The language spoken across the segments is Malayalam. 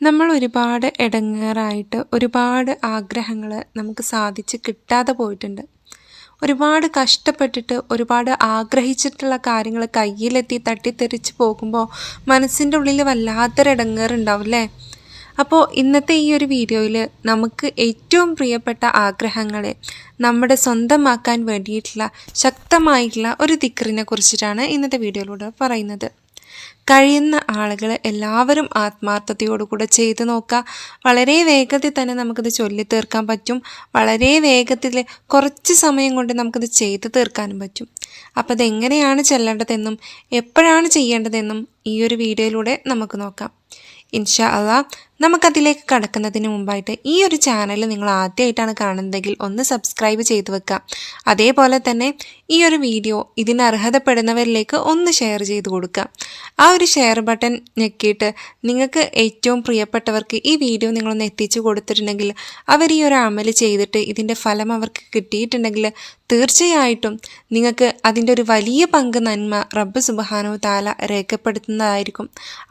നമ്മൾ ഒരുപാട് ഇടങ്ങേറായിട്ട് ഒരുപാട് ആഗ്രഹങ്ങൾ നമുക്ക് സാധിച്ച് കിട്ടാതെ പോയിട്ടുണ്ട്. ഒരുപാട് കഷ്ടപ്പെട്ടിട്ട് ഒരുപാട് ആഗ്രഹിച്ചിട്ടുള്ള കാര്യങ്ങൾ കയ്യിലെത്തി തട്ടിത്തെറിച്ച് പോകുമ്പോൾ മനസ്സിന്റെ ഉള്ളിൽ വല്ലാത്തൊരു ഇടങ്ങേറുണ്ടാവും അല്ലേ? അപ്പോൾ ഇന്നത്തെ ഈ ഒരു വീഡിയോയിൽ നമുക്ക് ഏറ്റവും പ്രിയപ്പെട്ട ആഗ്രഹങ്ങളെ നമ്മുടെ സ്വന്തമാക്കാൻ വേണ്ടിയിട്ടുള്ള ശക്തമായിട്ടുള്ള ഒരു ദിക്കറിനെ കുറിച്ചിട്ടാണ് ഇന്നത്തെ വീഡിയോയിലൂടെ പറയുന്നത്. കഴിയുന്ന ആളുകൾ എല്ലാവരും ആത്മാർത്ഥതയോടുകൂടെ ചെയ്തു നോക്കുക. വളരെ വേഗത്തിൽ തന്നെ നമുക്കിത് ചൊല്ലി തീർക്കാൻ പറ്റും. വളരെ വേഗത്തിൽ കുറച്ച് സമയം കൊണ്ട് നമുക്കിത് ചെയ്തു തീർക്കാനും പറ്റും. അപ്പോൾ അതെങ്ങനെയാണ് ചെല്ലേണ്ടതെന്നും എപ്പോഴാണ് ചെയ്യേണ്ടതെന്നും ഈ ഒരു വീഡിയോയിലൂടെ നമുക്ക് നോക്കാം. ഇൻഷാ അള്ളാ നമുക്കതിലേക്ക് കടക്കുന്നതിന് മുമ്പായിട്ട് ഈ ഒരു ചാനൽ നിങ്ങൾ ആദ്യമായിട്ടാണ് കാണുന്നതെങ്കിൽ ഒന്ന് സബ്സ്ക്രൈബ് ചെയ്ത് വെക്കുക. അതേപോലെ തന്നെ ഈ ഒരു വീഡിയോ ഇതിന് അർഹതപ്പെടുന്നവരിലേക്ക് ഒന്ന് ഷെയർ ചെയ്ത് കൊടുക്കുക. ആ ഒരു ഷെയർ ബട്ടൺ ഞെക്കിയിട്ട് നിങ്ങൾക്ക് ഏറ്റവും പ്രിയപ്പെട്ടവർക്ക് ഈ വീഡിയോ നിങ്ങളൊന്ന് എത്തിച്ചു കൊടുത്തിട്ടുണ്ടെങ്കിൽ അവർ ഈ ഒരു അമൽ ചെയ്തിട്ട് ഇതിന്റെ ഫലം അവർക്ക് കിട്ടിയിട്ടുണ്ടെങ്കിൽ തീർച്ചയായിട്ടും നിങ്ങൾക്ക് അതിന്റെ ഒരു വലിയ പങ്ക് നന്മ റബ്ബ് സുബഹാനോ താല രേഖപ്പെടുത്തുന്നതായിരിക്കും.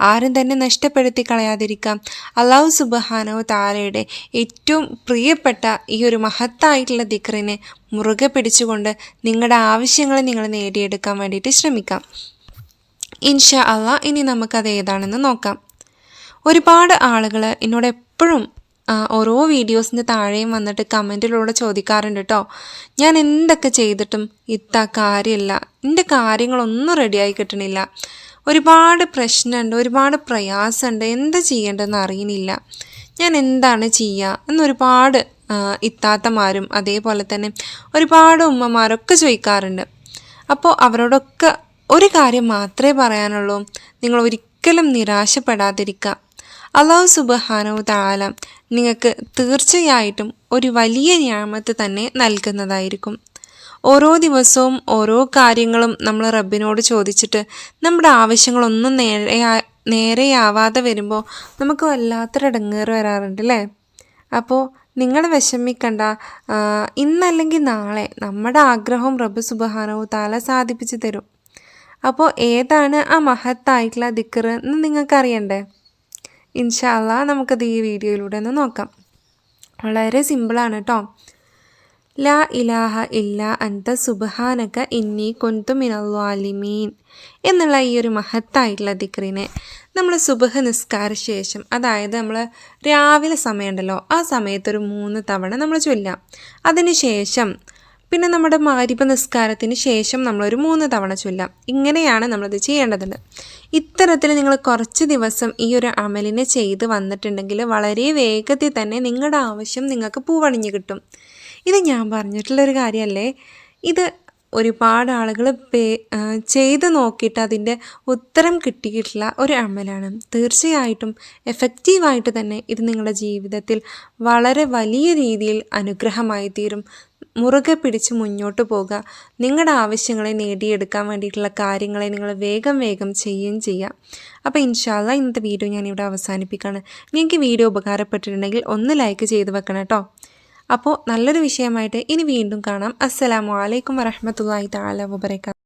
ആരും തന്നെ നഷ്ടപ്പെടുത്തി കളയാതിരിക്കാം. അള്ളാഹു സുബഹാനോ താലയുടെ ഏറ്റവും പ്രിയപ്പെട്ട ഈ ഒരു മഹത്തായിട്ടുള്ള ദിക്റിനെ മുറുകെ പിടിച്ചുകൊണ്ട് നിങ്ങളുടെ ആവശ്യങ്ങൾ നിങ്ങൾ നേടിയെടുക്കാൻ വേണ്ടിയിട്ട് ശ്രമിക്കാം. ഇൻഷാ അള്ളാ ഇനി നമുക്കത് ഏതാണെന്ന് നോക്കാം. ഒരുപാട് ആളുകൾ എന്നോട് എപ്പോഴും ഓരോ വീഡിയോസിന്റെ താഴെയും വന്നിട്ട് കമന്റിലൂടെ ചോദിക്കാറുണ്ട് കേട്ടോ ഞാൻ എന്തൊക്കെ ചെയ്തിട്ടും ഇത്ത കാര്യമില്ല എന്റെ കാര്യങ്ങളൊന്നും റെഡിയായി കിട്ടണില്ല. ഒരുപാട് പ്രശ്നമുണ്ട് ഒരുപാട് പ്രയാസമുണ്ട് എന്താ ചെയ്യേണ്ടതെന്ന് അറിയുന്നില്ല. ഞാൻ എന്താണ് ചെയ്യുക എന്നൊരുപാട് ഇത്താത്തമാരും അതേപോലെ തന്നെ ഒരുപാട് ഉമ്മമാരൊക്കെ ചോദിക്കാറുണ്ട്. അപ്പോൾ അവരോടൊക്കെ ഒരു കാര്യം മാത്രമേ പറയാനുള്ളൂ. നിങ്ങൾ ഒരിക്കലും നിരാശപ്പെടാതിരിക്കുക അള്ളാഹു സുബഹാനോ താല നിങ്ങൾക്ക് തീർച്ചയായിട്ടും ഒരു വലിയ ഞാമത്ത് തന്നെ നൽകുന്നതായിരിക്കും. ഓരോ ദിവസവും ഓരോ കാര്യങ്ങളും നമ്മൾ റബ്ബിനോട് ചോദിച്ചിട്ട് നമ്മുടെ ആവശ്യങ്ങളൊന്നും നേരെ നേരെയാവാതെ വരുമ്പോൾ നമുക്ക് വല്ലാത്തൊരിടങ്ങേറ് വരാറുണ്ട് അല്ലേ അപ്പോൾ നിങ്ങൾ വിഷമിക്കണ്ട. ഇന്നല്ലെങ്കിൽ നാളെ നമ്മുടെ ആഗ്രഹം റബ്ബ് സുബഹാനവും താല സാധിപ്പിച്ചു തരും. അപ്പോൾ ഏതാണ് ആ മഹത്തായിട്ടുള്ള ദിക്കർ എന്ന് നിങ്ങൾക്കറിയണ്ടേ? ഇൻഷാല്ല നമുക്കത് ഈ വീഡിയോയിലൂടെ ഒന്ന് നോക്കാം. വളരെ സിമ്പിളാണ് കേട്ടോ ലാ ഇലാഹ ഇല്ല അന്ത സുബഹാനക ഇന്നി കൊന്തു മിനല്ലാലിമീൻ എന്നുള്ള ഈ ഒരു മഹത്തായിട്ടുള്ള ദിക്രിനെ നമ്മൾ സുബഹ നിസ്കാര ശേഷം അതായത് നമ്മൾ രാവിലെ സമയമുണ്ടല്ലോ ആ സമയത്തൊരു മൂന്ന് തവണ നമ്മൾ ചൊല്ലാം. അതിന് ശേഷം പിന്നെ നമ്മുടെ മാരിപ്പ നിസ്കാരത്തിന് ശേഷം നമ്മളൊരു മൂന്ന് തവണ ചൊല്ലാം. ഇങ്ങനെയാണ് നമ്മളത് ചെയ്യേണ്ടത് ഇത്തരത്തിൽ നിങ്ങൾ കുറച്ച് ദിവസം ഈ ഒരു അമലിനെ ചെയ്ത് വന്നിട്ടുണ്ടെങ്കിൽ വളരെ വേഗത്തിൽ തന്നെ നിങ്ങളുടെ ആവശ്യം നിങ്ങൾക്ക് പൂവണിഞ്ഞ് കിട്ടും. ഇത് ഞാൻ പറഞ്ഞിട്ടുള്ളൊരു കാര്യമല്ലേ? ഇത് ഒരുപാട് ആളുകൾ പേ ചെയ്ത് നോക്കിയിട്ട് അതിന്റെ ഉത്തരം കിട്ടിയിട്ടുള്ള ഒരു അമലാണ്. തീർച്ചയായിട്ടും എഫക്റ്റീവായിട്ട് തന്നെ ഇത് നിങ്ങളുടെ ജീവിതത്തിൽ വളരെ വലിയ രീതിയിൽ അനുഗ്രഹമായി തീരും. മുറുകെ പിടിച്ച് മുന്നോട്ട് പോകുക നിങ്ങളുടെ ആവശ്യങ്ങളെ നേടിയെടുക്കാൻ വേണ്ടിയിട്ടുള്ള കാര്യങ്ങളെ നിങ്ങൾ വേഗം വേഗം ചെയ്യുകയും ചെയ്യുക. അപ്പോൾ ഇൻഷാല്ല ഇന്നത്തെ വീഡിയോ ഞാനിവിടെ അവസാനിപ്പിക്കുകയാണ്. നിങ്ങൾക്ക് വീഡിയോ ഉപകാരപ്പെട്ടിട്ടുണ്ടെങ്കിൽ ഒന്ന് ലൈക്ക് ചെയ്ത് വെക്കണം കേട്ടോ. അപ്പോൾ നല്ലൊരു വിഷയമായിട്ട് ഇനി വീണ്ടും കാണാം. അസ്സലാമു അലൈക്കും വറഹമത്തല്ലാഹി താല വബർക്കാത്തു